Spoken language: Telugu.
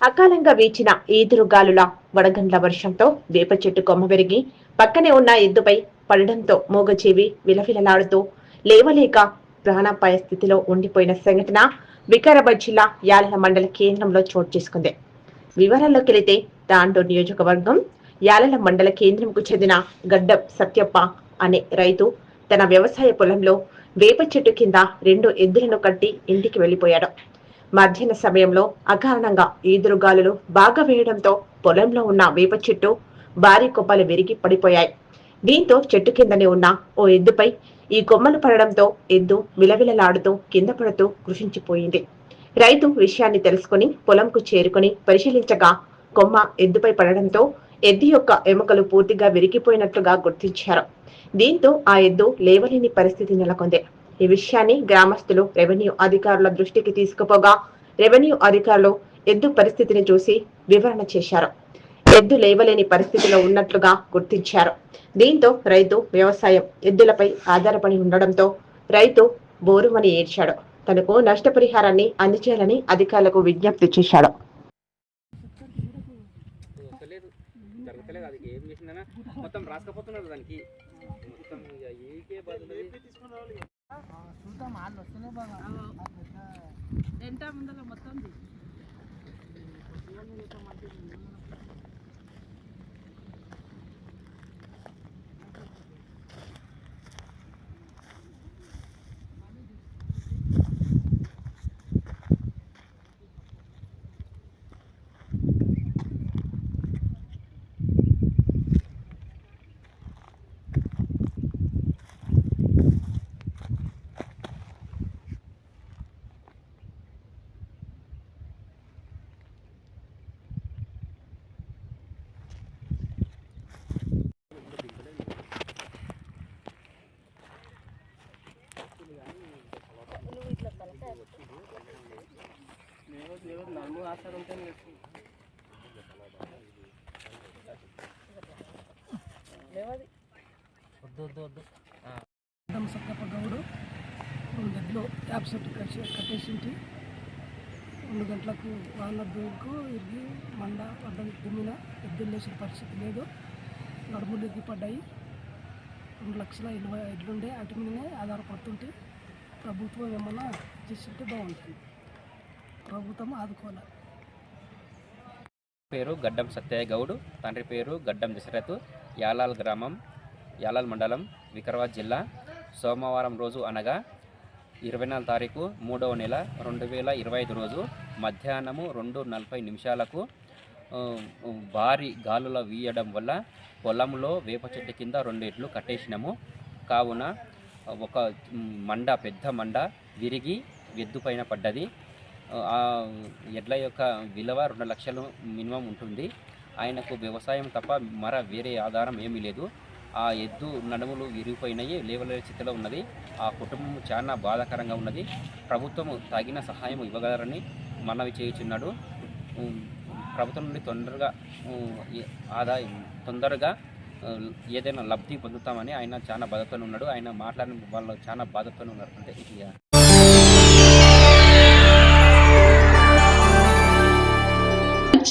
అకాలంగా వీచిన ఈదురుగాలుల వడగండ్ల వర్షంతో వేప చెట్టు కొమ్మ విరిగి పక్కనే ఉన్న ఎద్దుపై పడడంతో మూగజీవి విలవిలలాడుతూ లేవలేక ప్రాణాపాయ స్థితిలో ఉండిపోయిన సంఘటన వికారాబాద్ జిల్లా యాలల మండల కేంద్రంలో చోటు చేసుకుంది. వివరాల్లోకి వెళితే తాండూరు నియోజకవర్గం యాలల మండల కేంద్రంకు చెందిన గడ్డం సత్యప్ప అనే రైతు తన వ్యవసాయ పొలంలో వేప చెట్టు కింద రెండు ఎద్దులను కట్టి ఇంటికి వెళ్ళిపోయాడు మధ్యాహ్న సమయంలో అకారణంగా ఈదురుగాలులు బాగా వేయడంతో పొలంలో ఉన్న వేప చెట్టు భారీ కొమ్మలు విరిగి పడిపోయాయి. దీంతో చెట్టు కిందనే ఉన్న ఓ ఎద్దుపై ఈ కొమ్మలు పడడంతో ఎద్దు విలవిలలాడుతూ కింద పడుతూ కృషించిపోయింది. రైతు విషయాన్ని తెలుసుకుని పొలంకు చేరుకుని పరిశీలించగా కొమ్మ ఎద్దుపై పడడంతో ఎద్దు యొక్క ఎముకలు పూర్తిగా విరిగిపోయినట్లుగా గుర్తించారు. దీంతో ఆ ఎద్దు లేవలేని పరిస్థితి నెలకొంది. ఈ విషయాన్ని గ్రామస్తులు రెవెన్యూ అధికారుల దృష్టికి తీసుకుపోగా రెవెన్యూ అధికారులు ఎద్దు పరిస్థితిని చూసి వివరణ చేశారు. ఎద్దు లేవలేని పరిస్థితిలో ఉన్నట్లుగా గుర్తించారు. దీంతో రైతు వ్యవసాయం ఎద్దులపై ఆధారపడి ఉండడంతో రైతు బోరుమని ఏడ్చాడు. తనకు నష్టపరిహారాన్ని అందజేయాలని అధికారులకు విజ్ఞప్తి చేశాడు. జరగలేదు. అది ఏం మొత్తం రాసుకపోతున్నారు దానికి. మొత్తం ఇక ఏకే బదులు ఎంత ముందర మొత్తం వద్దు వద్దు వద్దు సత్తప్ప గౌడు రెండు గంటలు యాప్ సెట్ కట్టేసింటి రెండు గంటలకు వాళ్ళ దూకు ఇరిగి మండ అడ్డం దుమ్మిన ఎద్దులేసిన లేచిన పరిస్థితి లేదు నడుములు ఎగ్గి పడ్డాయి రెండు లక్షల ఇరవై ఎడ్లుండే అటు మీదనే ఆధారపడుతుంటే ప్రభుత్వం ఏమన్నా చేస్తుంటే బాగుంటుంది. ప్రభుత్వం ఆదుకోవాలి పేరు గడ్డం సత్యయ్య గౌడ్ తండ్రి పేరు గడ్డం దశరథ్ యాలాల్ గ్రామం యాలాల్ మండలం వికారాబాద్ జిల్లా. సోమవారం రోజు అనగా ఇరవై నాలుగు తారీఖు మూడవ నెల రెండు వేల ఇరవై ఐదు రోజు మధ్యాహ్నము రెండు నలభై నిమిషాలకు భారీ గాలుల వీయడం వల్ల పొలంలో వేప చెట్టు కింద రెండు ఇట్లు కట్టేసినాము. కావున ఒక మండ పెద్ద మండ విరిగి ఎద్దుపైన పడ్డది. ఆ ఎడ్ల యొక్క విలువ రెండు లక్షలు మినిమం ఉంటుంది. ఆయనకు వ్యవసాయం తప్ప మర వేరే ఆధారం ఏమీ లేదు. ఆ ఎద్దు నడుములు విరిగిపోయినాయి లేవలేని స్థితిలో ఉన్నది. ఆ కుటుంబం చాలా బాధాకరంగా ఉన్నది. ప్రభుత్వం తగిన సహాయం ఇవ్వగలరని మనవి చేయుచున్నాడు. ప్రభుత్వం నుండి తొందరగా ఆదాయ ఆదాయం తొందరగా ఏదైనా లబ్ధి పొందుతామని ఆయన చాలా బాధతో ఉన్నాడు. ఆయన మాట్లాడిన వాళ్ళు చాలా బాధతో ఉన్నారు. అంటే